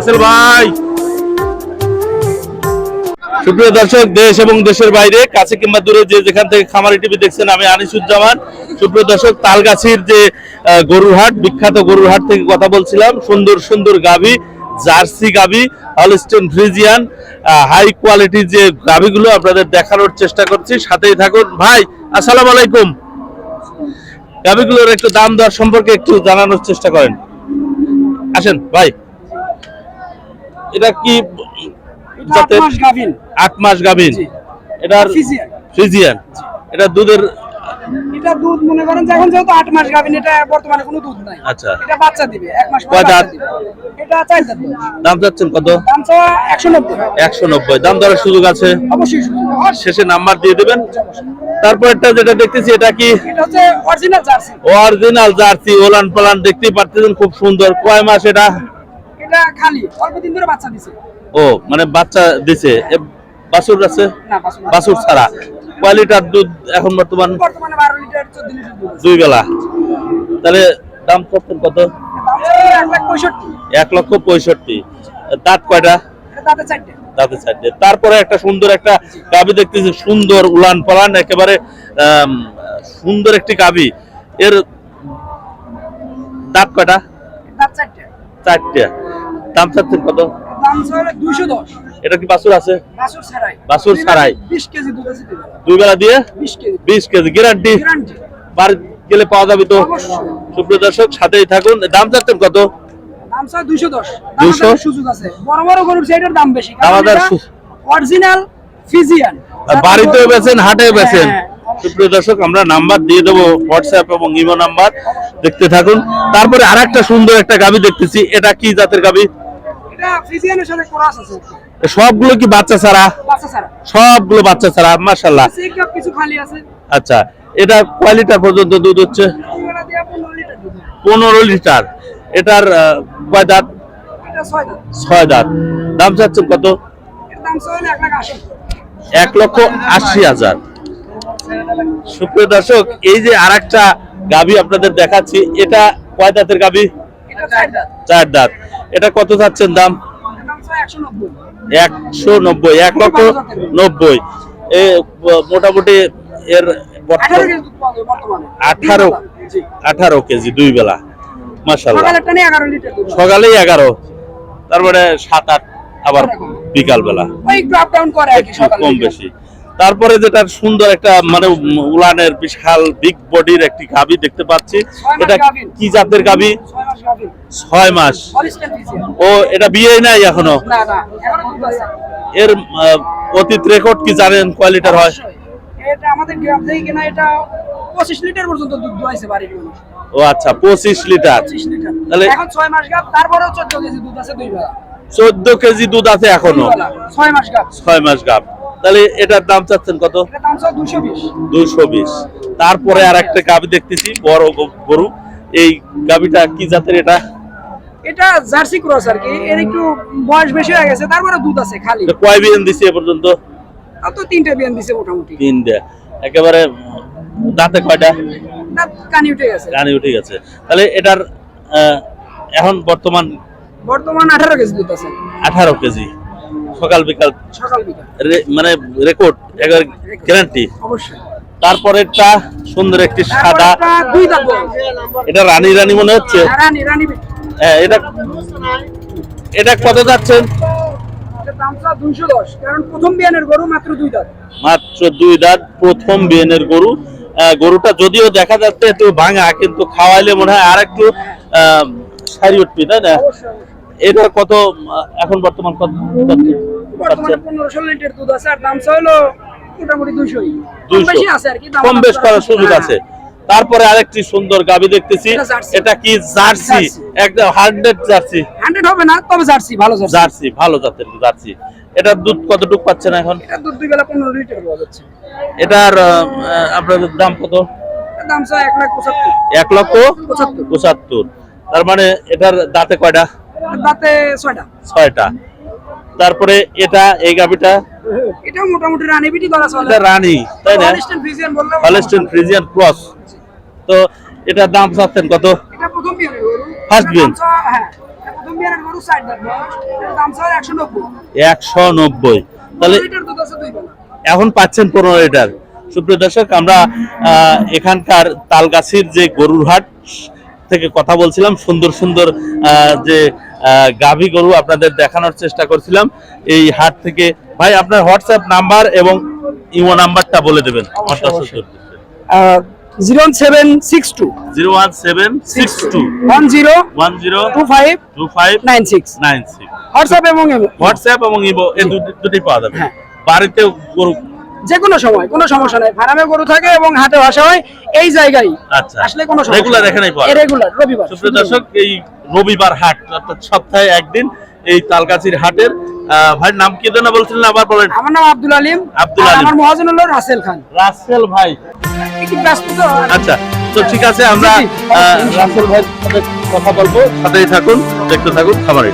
রাসেল ভাই। সুপ্রিয় দর্শক, দেশ এবং দেশের বাইরে, কাছে কিংবা দূরে যে যেখান থেকে খামারি টিভি দেখছেন, আমি আনিসুজ্জামান। সুপ্রিয় দর্শক, তালগাছির যে বিখ্যাত থেকে কথা বলছিলাম, সুন্দর সুন্দর গাভী জার্সি গাভী ফ্রিজিয়ান হাই কোয়ালিটির যে গাভীগুলো আপনাদের দেখানোর চেষ্টা করছি। সাথেই থাকুন। ভাই, আসসালামু আলাইকুম। গাভীগুলোর একটু দাম দর সম্পর্কে একটু জানানোর চেষ্টা করেন। আসেন, ভাই। এটা কি যাতে আট মাস গাভিন। এটার ফিজিয়ান। ফ্রিজিয়ান এটা দুধের এটা দুধ মনে করেন যে এখন যেহেতু আট মাস গাভিন এটা বর্তমানে কোনো দুধ নাই। আচ্ছা। এটা বাচ্চা দিবে এক মাস পর এটা বয়স। দাম যাচ্ছেন কত? দাম চাওয়া একশো নব্বই। একশো নব্বই। দাম দরের সুযোগ আছে? অবশ্যই শেষে নাম্বার দিয়ে দেবেন। তারপরটা যেটা দেখতেছি এটা কি? এটা হচ্ছে অরিজিনাল জার্সি অরিজিনাল জার্সি ওলান পালান দেখতেই পারতেছেন খুব সুন্দর। কয় মাস এটা? এটা খালি অল্প দিন ধরে বাচ্চা দিছে। ও মানে বাচ্চা দিছে। এ, বাছুর আছে? না বাছুর ছাড়া। কয় লিটার দুধ এখন বর্তমান? বর্তমানে বারো লিটার চোদ্দ লিটার দুধ দুই বেলা। তাহলে দাম কত? দাম চাওয়া এক লাখ পঁয়ষট্টি। এক লক্ষ পঁয়ষট্টি। দাঁত কয়টা? দাঁতে চারটে। সাইডে তারপরে একটা সুন্দর একটা গাবি দেখতেছি সুন্দর উলান পালান একেবারে সুন্দর একটি গাবি। এর দাঁত কয়টা? দাঁত চারটে। চারটে। দাম চাচ্ছেন কত? দাম চাওয়া দুইশো দশ। এটা কি বাছুর আছে? বাছুর ছাড়াই। বাছুর ছাড়াই। বিশ কেজি দুধ আছে দিবে দুই বেলা দিয়ে? বিশ কেজি। গ্যারান্টি গ্যারান্টি বার গেলে পাওয়া যাবে তো? সুপ্রিয় দর্শক সাথেই থাকুন। দাম চাচ্ছেন কত? দাম স্যার দুইশো দশ। 200? সুযোগ আছে। বড় বড় গরুর সেইটার দাম বেশি। দামাদার সু- অরিজিনাল ফিজিয়ান আর বাড়িতেও বেছেন হাটেও বেছেন হ্যাঁ, সুপ্রিয় দর্শক আমরা নাম্বার দিয়ে দেবো হোয়াটসঅ্যাপ এবং ইমো নাম্বার। দেখতে থাকুন। তারপরে আরেকটা সুন্দর একটা গাবি দেখতেছি। এটা কি জাতের গাবি? সবগুলো কি বাচ্চা ছাড়া? সবগুলো বাচ্চা ছাড়া আছে। আচ্ছা এটা কয় লিটার পর্যন্ত দুধ হচ্ছে? পনেরো লিটার এটার কয় দাঁত? ছয় দাঁত। দাম চাচ্ছেন কত? এক লক্ষ আশি হাজার। সুপ্রিয় দর্শক এই যে আরেকটা গাবি আপনাদের দেখাচ্ছি এটা কয় দাঁতের এটা চার দাঁত। এটা কত চাচ্ছেন দাম? একশো নব্বই এক লক্ষ নব্বই। এ মোটামুটি এর আঠারো আঠারো কেজি দুই বেলা। মাসাল্লাহ এগারো। সকালেই এগারো। তারপরে সাত আট আবার বিকাল বেলা কম বেশি। তারপরে যেটা সুন্দর একটা মানে উলানের বিশাল বিগ বডির একটি গাবি দেখতে পাচ্ছি। এটা কি জাতের গাবি ছয় মাস। ও এটা বিয়ে নাই এখনও? এর অতীত রেকর্ড কি জানেন কয় লিটার হয় এটা আমাদের গ্রাম থেকে কিনা এটা পঁচিশ লিটার পর্যন্ত দুধ দোয়াইছে বাড়ির মানুষ ও আচ্ছা পঁচিশ লিটার। তাহলে- এখন ছয় মাস গাপ তারপরেও চোদ্দ কেজি দুধ আছে দুই বেলা। চোদ্দ কেজি দুধ আছে এখনও? ছয় মাস গাপ ছয় মাস গাব তাহলে এটার দাম চাচ্ছেন কত? দুশো বিশ। তারপরে আর একটা গাবি দেখতেছি বড় গরু। এই গাবিটা কি জাতের এটা? এটা জার্সি ক্রস আর কি। এর একটু বয়স বেশি হয়ে গেছে তারপরে দুধ আছে খালি। কয় বিয়ান দিছে এ পর্যন্ত? তো তিনটে বিয়ান দিছে মোটামুটি। তিন দেয় একেবারে দাঁতে কয়টা? দাঁত কানি উঠে গেছে। রানি উঠে গেছে। তাহলে এটার এখন বর্তমান বর্তমান আঠারো কেজি দুধ আছে। আঠারো কেজি। সকাল বিকাল সকাল বিকাল। মানে রেকর্ড একবার গ্যারান্টি অবশ্যই। তারপরেরটা সুন্দর একটি সাদা। দুই দাঁত এটা রানী রানী মনে হচ্ছে? রানী রানী বিট। হ্যাঁ এটা এটা কত যাচ্ছেন? দুইশো মাত্র দুই দাঁত। প্রথম বিয়েনের গরু। গরুটা যদিও দেখা যাচ্ছে একটু ভাঙা কিন্তু খাওয়াইলে মনে হয় আর একটু সারি উঠবি তাই না? এটা কত এখন বর্তমান কত কত বর্তমানে পাচ্ছেন? পনেরো ষোলো লিটার দুধ আছে আর দাম হলো মোটামুটি দুইশোই। কম 200 বেশি আছে আর কি কম বেশ করার সুযোগ। আছে। তারপরে আরেকটি সুন্দর গাবি দেখতেছি। এটা কি জার্সি। একদম হান্ড্রেড জার্সি। হান্ড্রেড হবে না তবে জার্সি ভালো জার্সি। ভালো জাতের জার্সি। এটার দুধ কতটুকু পাচ্ছেন এখন? দুধ দুই বেলা পনেরো লিটার পাওয়া যাচ্ছে। এটার আপনাদের দাম কত? দাম এক লাখ পঁচাত্তর। এক লক্ষ পঁচাত্তর। পঁচাত্তর। তার মানে এটার দাঁতে কয়টা? দাঁতে ছয়টা। ছয়টা। তারপরে এটা এই গাবিটা? এটা মোটামুটি রানী বিটি ধরা চলে। এটা রানী তাই না? ফ্রিজিয়ান ফ্রিজিয়ান ক্রস তো এটার দাম চাচ্ছেন কত? চা- হ্যাঁ স্যার একশো নব্বই। তাহলে এখন পাচ্ছেন পনেরো লিটার। সুপ্রিয় দর্শক আমরা আহ, এখানকার তালগাছির যে গরুর হাট থেকে কথা বলছিলাম সুন্দর সুন্দর আহ, যে আহ, গাভী গরু আপনাদের দেখানোর চেষ্টা করছিলাম। এই হাট থেকে ভাই আপনার হোয়াটসঅ্যাপ নাম্বার এবং ইমো নাম্বারটা বলে দেবেন। Zero seven six two. Zero one seven six two. One zero one zero two five two five nine six. Nine six WhatsApp এবং হোয়াটসঅ্যাপ এবং ইমো এই দুটি দুটি পাওয়া যাবে। হ্যাঁ। বাড়িতে গরু যে কোনো সময় কোনো সমস্যা নাই। ফার্মে গরু থাকে এবং হাটে আসা হয় এই জায়গায় আচ্ছা। আসলে কোনো সমস্যা রেগুলার এখানেই পাওয়া রেগুলার রবিবার। সুপ্রিয় দর্শক এই রবিবার হাট অর্থাৎ সপ্তাহে একদিন এই তালগাছির হাটের আহ, ভাইয়ের নাম কি যেন বলছিলেন? আবার বলেন। আমার নাম আব্দুল আলিম। আব্দুল আলিম। আমার মহাজন হলো রাসেল খান। রাসেল ভাই। একটু ব্যস্ত তো। আচ্ছা তো ঠিক আছে আমরা রাসেল ভাই সাথে কথা বলব। সাথেই থাকুন দেখতে থাকুন খামারে।